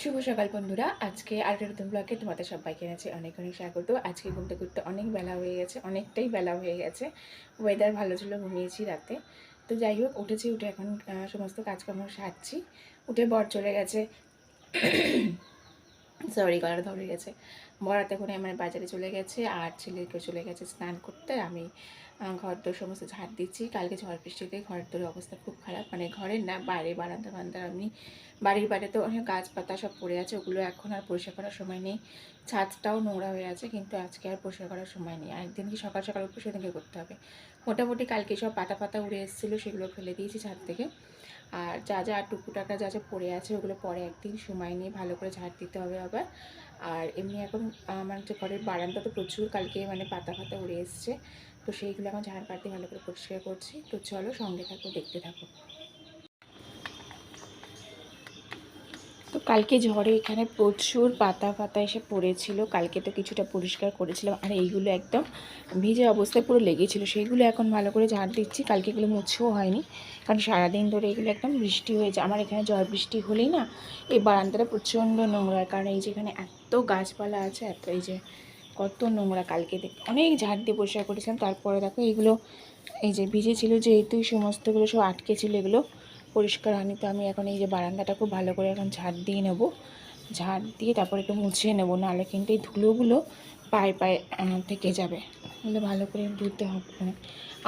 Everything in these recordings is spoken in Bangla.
শুভ সকাল বন্ধুরা। আজকে আরেকটা নতুন ব্লগে তোমাদের সবাইকে এনেছি অনেক অনেক স্বাগত। আজকে ঘুমতে ঘুরতে অনেক বেলা হয়ে গেছে, অনেকটাই বেলা হয়ে গেছে। ওয়েদার ভালো ছিল ঘুমিয়েছি রাতে। তো যাই হোক, উঠেছি, উঠে এখন সমস্ত কাজকর্ম সারছি। উঠে বর চলে গেছে। সরি, গলাটা ধরে গেছে। বরাতে করে আমার বাজারে চলে গেছে, আর ছেলেকে চলে গেছে স্নান করতে। আমি ঘর দোর সমস্ত ঝাড় দিচ্ছি। কালকে ঝড় বৃষ্টিতে ঘর তোর অবস্থা খুব খারাপ। মানে ঘরের না, বাইরে বারান্দা বারান্দা আমি, বাড়ির বাইরে তো অনেক গাছপাতা সব পড়ে আছে। ওগুলো এখন আর পরিষ্কার করার সময় নেই। ছাদটাও নোংরা হয়ে আছে, কিন্তু আজকে আর পরিষ্কার করার সময় নেই। একদিন কি সকাল সকাল উঠে সেদিনকে করতে হবে। মোটামুটি কালকে সব পাতা পাতা উড়ে এসেছিল, সেগুলো ফেলে দিয়েছি ছাদ থেকে। আর যা যা টুকু টুকুটাকা যা যা পড়ে আছে ওগুলো পরে একদিন সময় নিয়ে ভালো করে ঝাড় দিতে হবে আবার। আর এমনি এখন আমার যে ঘরের বারান্দা তো প্রচুর কালকে মানে পাতা ফাতা উড়ে এসছে। তো সেইগুলো এখন ঝাড় পাতি ভালো করে পরিষ্কার করছি। তো চলো সঙ্গে থাকো, দেখতে থাকো। তো কালকে ঝড়ে এখানে প্রচুর পাতা পাতা এসে পড়েছিল। কালকে তো কিছুটা পরিষ্কার করেছিলাম। আর এইগুলো একদম ভিজে অবস্থায় পুরো লেগেছিল। সেইগুলো এখন ভালো করে ঝাড় দিচ্ছি। কালকে এগুলো মুছেও হয়নি। কারণ সারাদিন ধরে এগুলো একদম বৃষ্টি হয়েছে। আমার এখানে ঝড় বৃষ্টি হলেই না এই বারান্দাটা প্রচণ্ড নোংরা। কারণ এই যে এখানে এত গাছপালা আছে, এত এই যে কত নোংরা কালকে দেখ অনেক ঝাড় দিয়ে পরিষ্কার করেছিলাম। তারপরে দেখো এইগুলো এই যে ভিজে ছিল যেহেতু সমস্তগুলো সব আটকে ছিল এগুলো। পরিষ্কার হয়নি, তো আমি এখন এই যে বারান্দাটা খুব ভালো করে এখন ঝাড় দিয়ে নেব। ঝাড় দিয়ে তারপরে একটু মুছিয়ে নেব, নাহলে কিন্তু এই ধুলোগুলো পায়ে পায়ে থেকে যাবে। তাহলে ভালো করে ধুতে হবে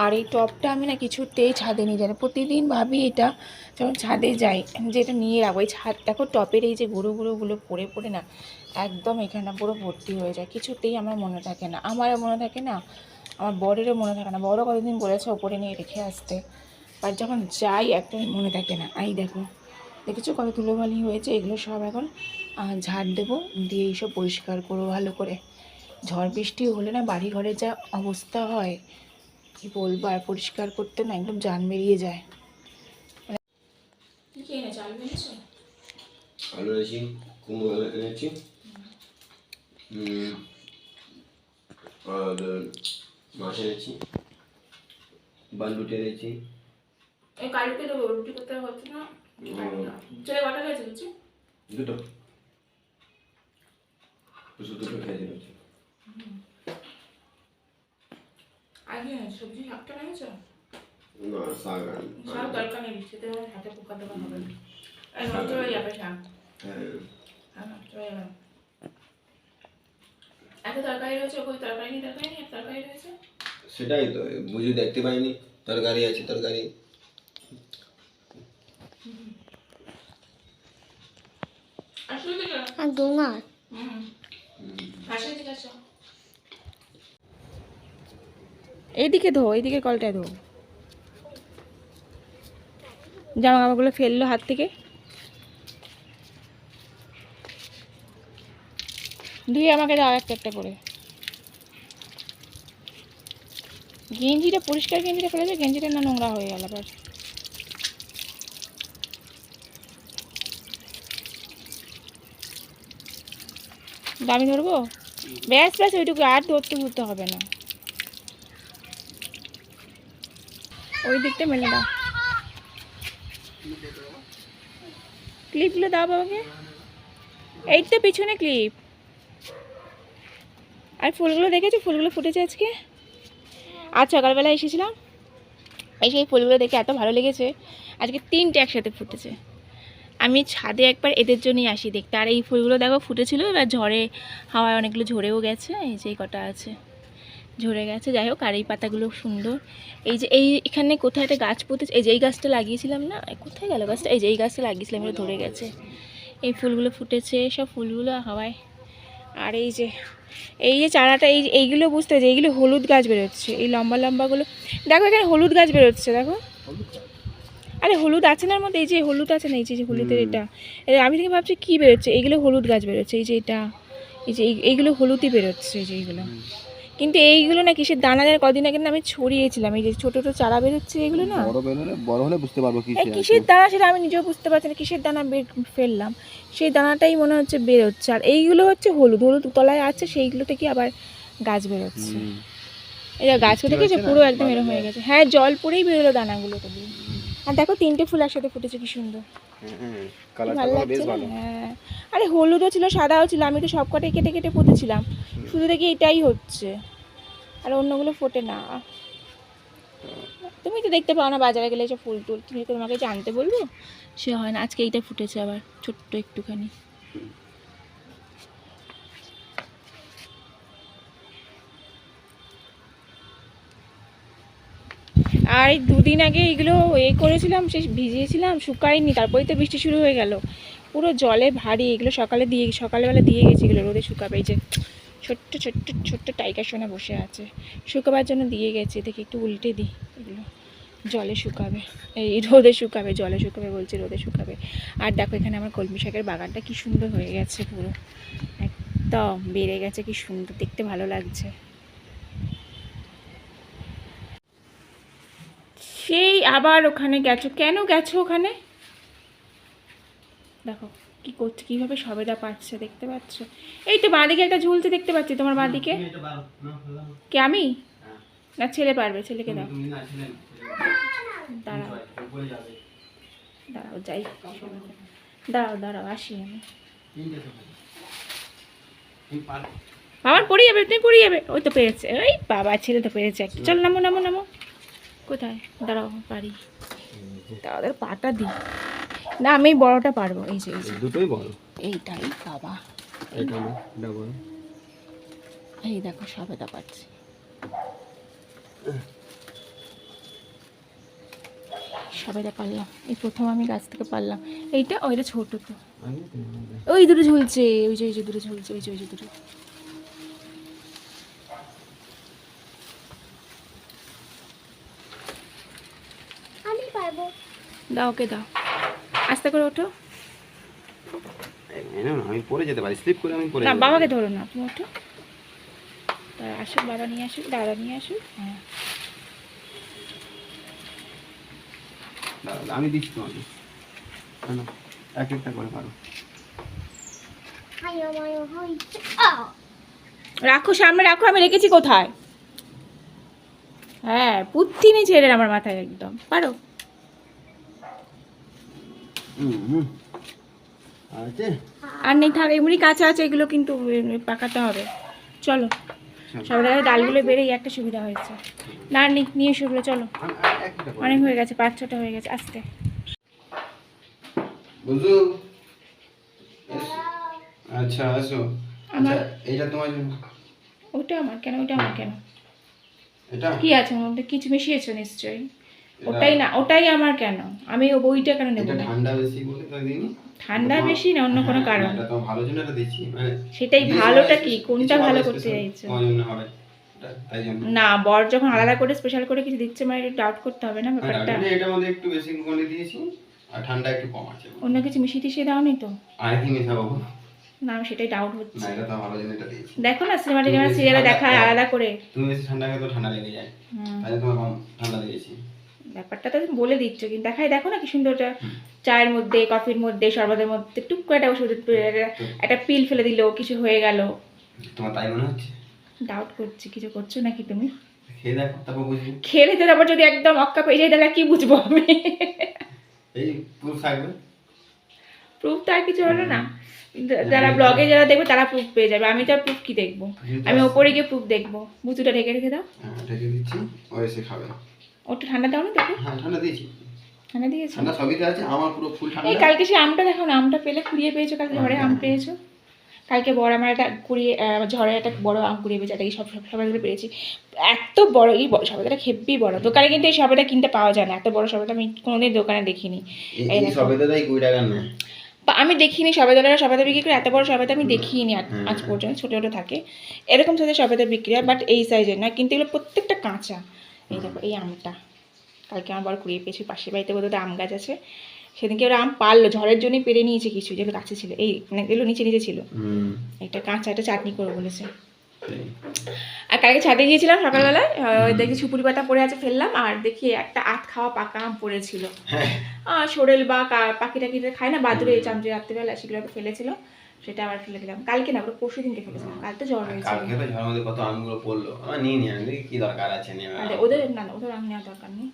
আর এই টপটা আমি না কিছুতেই ছাদে নিয়ে যাই প্রতিদিন ভাবি এটা যখন ছাদে যাই যে এটা নিয়ে রাখব, এই ছাদ, দেখো টপের এই যে গুঁড়ো গুঁড়োগুলো পড়ে পড়ে না, একদম এখানে পুরো ভর্তি হয়ে যায়। কিছুতেই আমার মনে থাকে না। আমারও মনে থাকে না, আমার বরেরও মনে থাকে না। বড় কতদিন বলেছে ওপরে নিয়ে রেখে আসতে। আর যখন যাই, একটা মনে থাকে না এই দেখো, দেখেছ কত ধুলোবালি হয়েছে? এগুলো সব এখন ঝাড় দেবো, দিয়ে এইসব পরিষ্কার করব ভালো করে। ঝড় বৃষ্টি হলে না বাড়ি ঘরে যা অবস্থা হয়, কি বলব, আর পরিষ্কার করতে না একদম জান বেরিয়ে যায়। এনেছি আর মাছ এনেছি বালুটি এনেছি। এই কালকে দেবো রুটি করতে হচ্ছে না? চলে কটা গেছে বুঝছি? দুটো। শুধু দুটো খেয়ে দিয়েছি আগে সবজি শাকটা এনেছো না শাক শাক দরকার নেই বৃষ্টিতে হাতে পোকা দেওয়া হবে না। এই নষ্ট হয়ে যাবে শাক। হ্যাঁ। হ্যাঁ নষ্ট হয়ে যাবে। এত তরকারি রয়েছে ওই তরকারি নেই তরকারি নেই তরকারি রয়েছে? সেটাই তো বুঝি দেখতে পাইনি। তরকারি আছে তরকারি আসলে কি না আর ডোঙা হুম আসলে ঠিক আছে এইদিকে ধো এইদিকে কলটায় ধো। জামা কাপড়গুলো ফেলল হাত থেকে। ধুয়ে আমাকে দাও একটা একটা করে। গেঞ্জিটা পরিষ্কার গেঞ্জিটা ফেলেছে? গেঞ্জিটা না নোংরা হয়ে গেল আবার দামি ধরবো? ব্যাস ব্যাস, ওইটুকু আর ধরতে ধরতে হবে না। ওই দিকটা মেলে দাও। ক্লিপগুলো দাও বাবাকে। এই তো পিছনে ক্লিপ। আর ফুলগুলো দেখেছ? ফুলগুলো ফুটেছে আজকে? আজ সকালবেলা এসেছিলাম। এসে এই ফুলগুলো দেখে এত ভালো লেগেছে। আজকে তিনটে একসাথে ফুটেছে। আমি ছাদে একবার এদের জন্যই আসি দেখতে। আর এই ফুলগুলো দেখো ফুটেছিল এবার ঝড়ে, হাওয়ায় অনেকগুলো ঝরেও গেছে। এই যে কটা আছে, ঝরে গেছে। যাই হোক, আর এই পাতাগুলো সুন্দর। এই যে এই এখানে কোথায় একটা গাছ পুঁতেছে এই যে এই গাছটা লাগিয়েছিলাম না? কোথায় গেল গাছটা? এই যে এই গাছটা লাগিয়েছিলাম এটা ধরে গেছে। এই ফুলগুলো ফুটেছে, সব ফুলগুলো হাওয়ায়। আর এই যে এই যে চারাটা, এই এইগুলো বুঝতে যে এইগুলো হলুদ গাছ বেরোচ্ছে। এই লম্বা লম্বাগুলো, দেখো এখানে হলুদ গাছ বেরোচ্ছে, দেখো। আরে হলুদ আছে না মধ্যে? এই যে হলুদ আছে না এই যে হলুদের এটা? আমি থেকে ভাবছি কী বেরোচ্ছে? এইগুলো হলুদ গাছ বেরোচ্ছে এই যে এটা। এই যে এই- এইগুলো হলুদই বেরোচ্ছে এই যে এইগুলো। কিন্তু এইগুলো না কিসের দানা দেওয়ার কদিন আগে আমি ছড়িয়েছিলাম এই যে ছোট ছোট চারা বেরোচ্ছে এগুলো না? বড় বেরোলে বড় হলে বুঝতে পারব কি কিসের দানা সেটা আমি নিজেও বুঝতে পারছি না কিসের দানা বের ফেললাম। সেই দানাটাই মনে হচ্ছে বেরোচ্ছে। আর এইগুলো হচ্ছে হলুদ হলুদ তলায় আছে সেইগুলো থেকে আবার গাছ বেরোচ্ছে? এই যে গাছগুলো দেখেছ পুরো একদম এরকম হয়ে গেছে। হ্যাঁ জল পড়েই বেরোলো দানাগুলো তো দিয়ে আর দেখো তিনটে ফুল একসাথে ফুটেছে কি সুন্দর। হ্যাঁ হ্যাঁ। আরে হলুদও ছিল সাদাও ছিল আমি তো সব কটাই কেটে কেটে পুঁতেছিলাম। শুধু দেখি এটাই হচ্ছে। আর অন্যগুলো ফোটে না। তুমি তো দেখতে পাও না বাজারে গেলে ফুল টুল। তুমি তোমাকে জানতে বলব? সে হয় না আজকে এইটা ফুটেছে আবার ছোট্ট একটুখানি। আর দুদিন আগে এগুলো এ করেছিলাম, সে ভিজিয়েছিলাম, শুকায়নি, তারপরেই তো বৃষ্টি শুরু হয়ে গেল। পুরো জলে ভারী, এগুলো সকালে দিয়ে, সকালবেলা দিয়ে গেছি এগুলো, রোদে শুকাবে, এই যে ছোট্ট ছোট্ট ছোট্ট টাইগার সোনা বসে আছে। শুকাবার জন্য দিয়ে গেছি, দেখি একটু উল্টে দিই এগুলো। জলে শুকাবে, এই রোদে শুকাবে, জলে শুকাবে বলছি, রোদে শুকাবে। আর দেখো এখানে আমার কলমি শাকের বাগানটা কি সুন্দর হয়ে গেছে পুরো। একদম বেড়ে গেছে, কি সুন্দর, দেখতে ভালো লাগছে। সেই আবার ওখানে গেছো। কেন গেছো ওখানে? দেখো কি করছে কীভাবে সবেদা পাচ্ছে দেখতে পাচ্ছ? এই তো বাঁদিকে একটা ঝুলছে দেখতে পাচ্ছি তোমার বাঁদিকে? কে আমি? না ছেলে পারবে ছেলেকে দাও। দাঁড়াও। দাঁড়াও যাই দাঁড়াও দাঁড়াও আসি আমি। বাবার পড়ে যাবে তুমি পড়ে যাবে। ওই তো পেরেছে। ওই বাবা ছেলে তো পেরেছে। একটা চল নামো নামো নামো। কোথায়? দাঁড়াও পারি। তাদের পাটা দিই না আমি বড়টা পারব। এই যে দুটোই বড়। এইটাই বাবা। এই দেখো সবেদা পাচ্ছি সবেদা পারলাম। এই প্রথম আমি গাছ থেকে পারলাম। এইটা ওইটা ছোট তো ওই দুটো ঝুলছে ওই যে ওই যে দুটো ঝুলছে ওই যে ওই যে দুটো। দাও ওকে দাও। আস্তে করে ওঠো। না, আমি পড়ে যেতে পারি। স্লিপ করে আমি পড়ে না বাবাকে। ধরো না তুমি ওঠো। আসুক বাবা নিয়ে আসুক দাদা নিয়ে আসুক। হ্যাঁ। আমি দিচ্ছি তোমাকে। এক একটা করে পারো হাই আমায় হই রাখো সামনে রাখো আমি রেখেছি কোথায়? হ্যাঁ পুত্তি নেই ছেড়ে আমার মাথায় একদম। পারো? আর নেই থাক এমনি কাঁচা আছে এগুলো কিন্তু পাকাতে হবে। চলো। সব জায়গায় ডালগুলো বেড়েই একটা সুবিধা হয়েছে। না নেই নিয়ে এসো চলো। অনেক হয়ে গেছে পাঁচ ছটা হয়ে গেছে আস্তে। আচ্ছা আসো। আচ্ছা এইটা তোমার ওটা আমার কেন ওটা আমার কেন? এটা? কি আছে ওর মধ্যে কিছু মিশিয়েছো নিশ্চয়ই। ওটাই না ওটাই আমার কেন? আমি ও বইটা কেন নেব এটা ঠান্ডা বেশি বলে তাই দিইনি। ঠান্ডা বেশি না অন্য কোনো হ্যাঁ, কারণ? এটা তোমার ভালোর জন্য এটা দিচ্ছি মানে সেটাই ভালোটা মানে কি? কোনটা ভালো ভালো করতে চাইছো? হবে না বর যখন আলাদা করে স্পেশাল করে কিছু দিচ্ছে মানে একটু ডাউট করতে হবে না ব্যাপারটা? আমি এটার মধ্যে একটু বেশি করে দিয়েছি আর ঠান্ডা একটু কম আছে। অন্য কিছু মিশিয়ে টিশিয়ে দাওনি তো? আর কি মেশাবো? না আমি সেটাই ডাউট হচ্ছে না এটা তো ভালো জন্য এটা দিয়েছি। দেখো না সিনেমাটি যেমন সিরিয়ালে দেখায় আলাদা করে। তুমি বেশি ঠান্ডা খেলে তো ঠান্ডা লেগে যায়। তাই তোমার ঠান্ডা দিয়েছি। ব্যাপারটা তো বলে দিচ্ছ কিন্তু দেখাই দেখো না কি সুন্দর ওটা চায়ের মধ্যে কফির মধ্যে শরবতের মধ্যে টুক করে একটা ওষুধ একটা পিল ফেলে দিল কিছু হয়ে গেল। তোমার তাই মনে হচ্ছে? ডাউট করছি কিছু করছ নাকি তুমি? খেয়ে দেখো তারপর বুঝবি। খেলে তো তারপর যদি একদম অক্কা পেয়ে যায় তাহলে কি বুঝব আমি? এই পুরো থাকবে। প্রুফ তো আর কিছু হলো না। যারা ব্লগে যারা দেখবে তারা প্রুফ পেয়ে যাবে। আমি তো আর প্রুফ কি দেখব? আমি ওপরে গিয়ে প্রুফ দেখব। বুতুটা ঢেকে রেখে দাও। হ্যাঁ ঢেকে দিচ্ছি ও এসে খাবে। ওটা ঠান্ডা দাও না দেখো হ্যাঁ ঠান্ডা দিয়েছি। ঠান্ডা দিয়েছ? ঠান্ডা সবইতে আছে আমার পুরো ফুল এই কালকে সে আমটা দেখো না আমটা পেলে কুড়িয়ে পেয়েছ কালকে ঝড়ে আম পেয়েছ। কালকে বড় আমার একটা কুড়িয়ে ঝড়ে একটা বড় আম কুড়িয়ে পেয়েছে এটাকে সব সব সবাই ধরে পেরেছি। এত বড় এই সবাইটা খেব্বি বড়। দোকানে কিন্তু এই সবাইটা কিনতে পাওয়া যায় না এত বড় সবাইটা আমি কোনোদিন দোকানে দেখিনি। এই- দেখো। কুড়ি টাকার বা আমি দেখিনি সবেদারা সবেদা বিক্রি করে এত বড় সবেদা আমি দেখিনি আজ- আজ পর্যন্ত ছোটো ছোটো থাকে। এরকম সাইজের সবেদা বিক্রি হয় বাট এই সাইজের না কিন্তু এগুলো প্রত্যেকটা কাঁচা। এই দেখো এই আমটা। কালকে আমার বড় কুড়িয়ে পেয়েছি পাশের বাড়িতে বোধহয় আম গাছ আছে। সেদিনকে ওরা আম পারল ঝড়ের জন্যই পেরে নিয়েছে কিছু যেগুলো কাছে ছিল। এই মানে এগুলো নিচে নিচে ছিল। একটা কাঁচা একটা চাটনি করে বলেছে। আর কালকে ছাদে গিয়েছিলাম সকালবেলায় দেখি সুপুরি পাতা পড়ে আছে ফেললাম আর দেখি একটা আত খাওয়া পাকা আম পড়েছিল। হ্যাঁ। আহ, সোরেল বা পাখি টাকিটা খায় না বাদুরে চামচে রাত্রিবেলা সেগুলো ফেলেছিল। সেটা আবার ফেলে দিলাম। কালকে না পরশু দিনকে ফেলেছিলাম কাল তো জ্বর হয়েছিল কালকে তো ঝড়ের মধ্যে কত আমগুলো পড়ল। আমার নিয়ে নিয়ে আমি কি দরকার আছে নিয়ে আরে ওদের না না ওদের আম নেওয়ার দরকার নেই।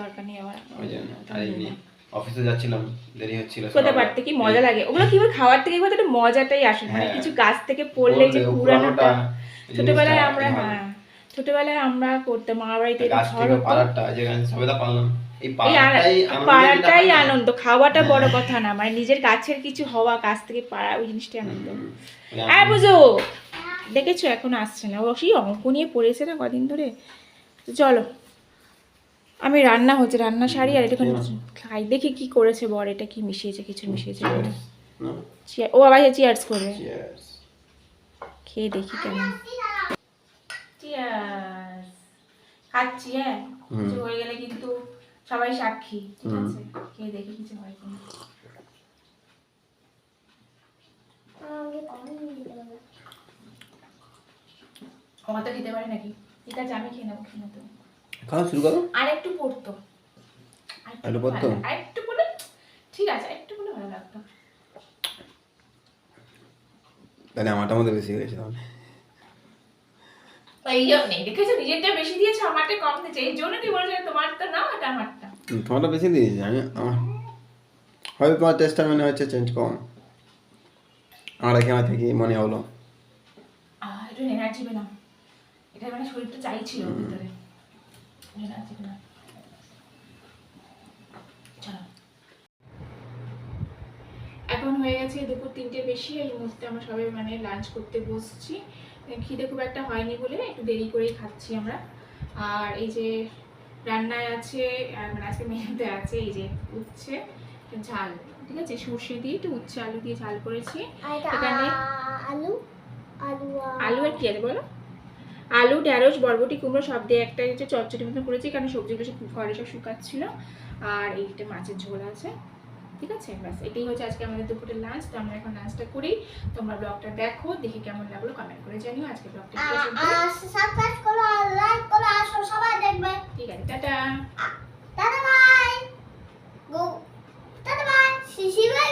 দরকার নেই আবার। ওই জন্য আর এমনি অফিসে যাচ্ছিলাম দেরি হচ্ছিল করতে পারতে কি মজা লাগে? ওগুলো কি খাওয়ার থেকে একটা মজাটাই আসে। মানে হ্যাঁ। কিছু গাছ থেকে পড়লে যে পুরানোটা। ছোটবেলায় আমরা হ্যাঁ ছোটবেলায় আমরা করতাম মামা বাড়িতে গাছ থেকে। পাড়ারটা যেখানে সবেদা এই পাড়াটাই আনন্দ হয় খাওয়াটা বড় কথা না মানে নিজের গাছের কিছু হওয়া গাছ থেকে পাড়া ওই জিনিসটাই আনন্দ। হ্যাঁ বুঝো। দেখেছ এখন আসছে না। ও সেই অঙ্ক নিয়ে পড়েছে না কদিন ধরে? তো চলো। আমি রান্না হচ্ছে রান্না সারি আর একটুখানি খাই। দেখি কি করেছে বর এটা কি মিশিয়েছে কিছু মিশিয়েছে। ও আবার চিয়ার্স করবে. খেয়ে দেখি কেমন। চিয়ার্স খাচ্ছি হ্যাঁ। কিছু হয়ে গেলে কিন্তু সবাই সাক্ষী ঠিক আছে? খেয়ে দেখি কিছু হয় কিনা আমার তো খেতে পারে নাকি? ঠিক আছে আমি খেয়ে নেব খেয়ে নেব। খাওয়া শুরু করো। আর একটু পড়তো। আরেকটু পড়তো? আর একটু পড়লে ঠিক আছে একটু পড়লে ভালো লাগতো। তাহলে আমারটা মধ্যে বেশি হয়েছে তাহলে। এই জন্যে দেখেছ নিজেরটা বেশি দিয়েছ আমারটা কম দিয়েছে। এই জন্য তুই বলেছ তোমারটা নাও এটা আমারটা। হুম, তোমারটা বেশি দিয়েছি? আমি হয়তো তোমার টেস্টটা মনে হচ্ছে চেঞ্জ কম। আমার আমার থেকে মনে হলো। আহ, একটু এনার্জি পেলাম। এটা মানে শরীরটা চাইছিল ভিতরে। এনার্জি পেলাম। এখন হয়ে গেছে দুপুর তিনটে বেশি এই মুহূর্তে আমরা সবাই মানে লাঞ্চ করতে বসছি। খিদে খুব একটা হয়নি বলে একটু দেরি করেই খাচ্ছি আমরা। আর এই যে রান্নায় আছে মানে আজকে মেনুতে আছে এই যে উচ্ছে ঝাল। ঠিক আছে? সর্ষে দিয়ে একটু উচ্ছে আলু দিয়ে ঝাল করেছি। এখানে আলু আলু আর- আলু আর কি আছে বলো? আলু ঢ্যাঁড়স বরবটি কুমড়ো সব দিয়ে একটা হচ্ছে চচ্চড়ি মতো করেছি কারণ সবজিগুলো সব ঘরে সব শুকাচ্ছিল। আর এইটা মাছের ঝোল আছে। ঠিক আছে? ব্যাস এটাই হচ্ছে আজকে আমাদের দুপুরের লাঞ্চ তো আমরা এখন লাঞ্চটা করি। তোমরা ব্লগটা দেখো দেখে কেমন লাগল কমেন্ট করে জানিও। আজকে ব্লগটা সাবস্ক্রাইব করো লাইক করো আসো সবাই দেখবে। ঠিক আছে টাটা। টাটা বাই গো টাটা বাই শিশি বাই